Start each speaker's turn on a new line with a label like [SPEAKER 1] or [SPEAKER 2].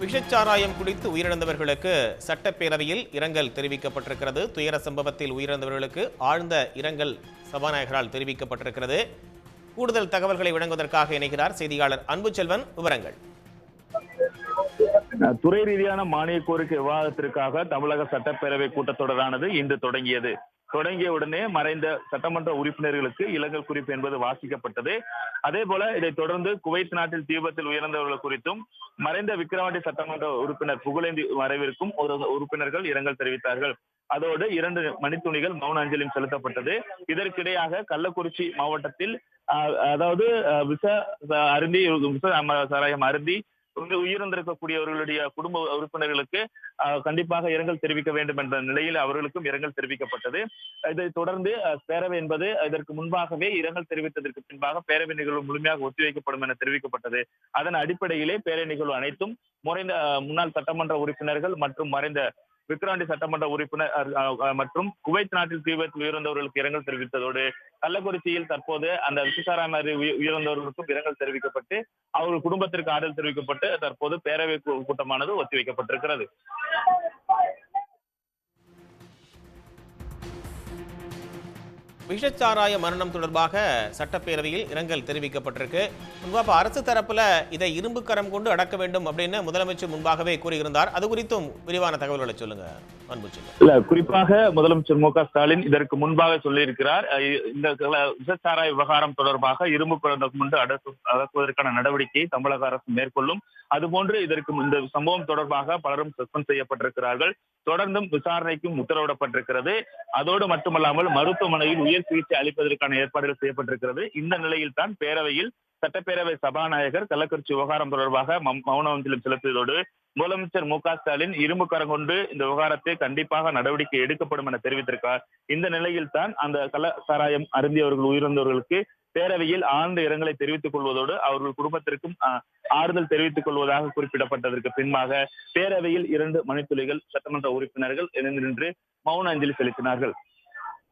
[SPEAKER 1] விஷச்சாராயம் குடித்து உயிரிழந்தவர்களுக்கு சட்டப்பேரவையில் இரங்கல் தெரிவிக்கப்பட்டிருக்கிறது. துயர சம்பவத்தில் உயிரிழந்தவர்களுக்கு ஆழ்ந்த இரங்கல் சபாநாயகரால் தெரிவிக்கப்பட்டிருக்கிறது. கூடுதல் தகவல்களை வழங்குவதற்காக இணைகிறார் செய்தியாளர் அன்புச்செல்வன் விவரங்கள்.
[SPEAKER 2] துறை ரீதியான மானிய கோரிக்கை விவாதத்திற்காக தமிழக சட்டப்பேரவை கூட்டத்தொடரானது இன்று தொடங்கியது. தொடங்கிய உடனே மறைந்த சட்டமன்ற உறுப்பினர்களுக்கு இரங்கல் குறிப்பு என்பது வாசிக்கப்பட்டது. அதே போல இதை தொடர்ந்து குவைத் நாட்டில் தீபத்தில் உயர்ந்தவர்கள் குறித்தும் மறைந்த விக்கிரவாண்டி சட்டமன்ற உறுப்பினர் புகழேந்தி மறைவிற்கும் ஒரு உறுப்பினர்கள் இரங்கல் தெரிவித்தார்கள். அதோடு இரண்டு மணித்துணிகள் மௌன அஞ்சலியும் செலுத்தப்பட்டது. இதற்கிடையாக கள்ளக்குறிச்சி மாவட்டத்தில் ஆஹ், அதாவது விச அருந்தி விச சாராயம் அருந்தி இங்கு உயிரிழந்திருக்கக்கூடியவர்களுடைய குடும்ப உறுப்பினர்களுக்கு கண்டிப்பாக இரங்கல் தெரிவிக்க வேண்டும் என்ற நிலையில் அவர்களுக்கும் இரங்கல் தெரிவிக்கப்பட்டது. இதை தொடர்ந்து பேரவை என்பது இதற்கு முன்பாகவே இரங்கல் தெரிவித்ததற்கு பின்பாக பேரவை நிகழ்வு முழுமையாக ஒத்திவைக்கப்படும் என தெரிவிக்கப்பட்டது. அதன் அடிப்படையிலே பேரவை நிகழ்வு அனைத்தும் முறைந்த முன்னாள் சட்டமன்ற உறுப்பினர்கள் மற்றும் மறைந்த விக்ராண்டி சட்டமன்ற உறுப்பினர் மற்றும் குவைத் நாட்டில் தீவிரத்தில் உயிரிழந்தவர்களுக்கு இரங்கல் தெரிவித்ததோடு கள்ளக்குறிச்சியில் தற்போது அந்த விசாரணை உயிரிழந்தவர்களுக்கும் இரங்கல் தெரிவிக்கப்பட்டு அவர்கள் குடும்பத்திற்கு ஆறுதல் தெரிவிக்கப்பட்டு தற்போது பேரவை கூட்டமானது ஒத்திவைக்கப்பட்டிருக்கிறது.
[SPEAKER 1] விஷச்சாராய மரணம் தொடர்பாக சட்டப்பேரவையில் இரங்கல் தெரிவிக்கப்பட்டிருக்கு. முன்பாக அரசு தரப்புல இதை இரும்பு கரம் கொண்டு அடக்க வேண்டும் அப்படின்னு முதலமைச்சர் முன்பாகவே கூறியிருந்தார். அது குறித்தும் விரிவான தகவல்களை சொல்லுங்க
[SPEAKER 2] இல்ல குறிப்பாக முதலமைச்சர் மு க ஸ்டாலின் இதற்கு முன்பாக சொல்லியிருக்கிறார். இந்த விஷச்சாராய விவகாரம் தொடர்பாக இரும்பு குழந்தை கொண்டு அடக்குவதற்கான நடவடிக்கையை தமிழக அரசு மேற்கொள்ளும். அதுபோன்று இதற்கு இந்த சம்பவம் தொடர்பாக பலரும் சஸ்பெண்ட் செய்யப்பட்டிருக்கிறார்கள். தொடர்ந்தும் விசாரணைக்கும் உத்தரவிடப்பட்டிருக்கிறது. அதோடு மட்டுமல்லாமல் மருத்துவமனையில் உயர் உயர் சிகிச்சை அளிப்பதற்கான ஏற்பாடுகள் செய்யப்பட்டிருக்கிறது. இந்த நிலையில் தான் பேரவையில் சட்டப்பேரவை சபாநாயகர் கள்ளக்குறிச்சி விவகாரம் தொடர்பாக மௌ- மௌன அஞ்சலியும் செலுத்தியதோடு முதலமைச்சர் மு க ஸ்டாலின் இரும்பு கரம் கொண்டு இந்த விவகாரத்தை கண்டிப்பாக நடவடிக்கை எடுக்கப்படும் என தெரிவித்திருக்கார். இந்த நிலையில் தான் அந்த கள்ள சாராயம் அருந்தியவர்கள் உயிரிழந்தவர்களுக்கு பேரவையில் ஆழ்ந்த இரங்கலை தெரிவித்துக் கொள்வதோடு அவர்கள் குடும்பத்திற்கும் ஆறுதல் தெரிவித்துக் கொள்வதாக குறிப்பிடப்பட்டதற்கு பின்பாக பேரவையில் இரண்டு மணித்துளிகள் சட்டமன்ற உறுப்பினர்கள் எழுந்து நின்று மௌன அஞ்சலி செலுத்தினார்கள்.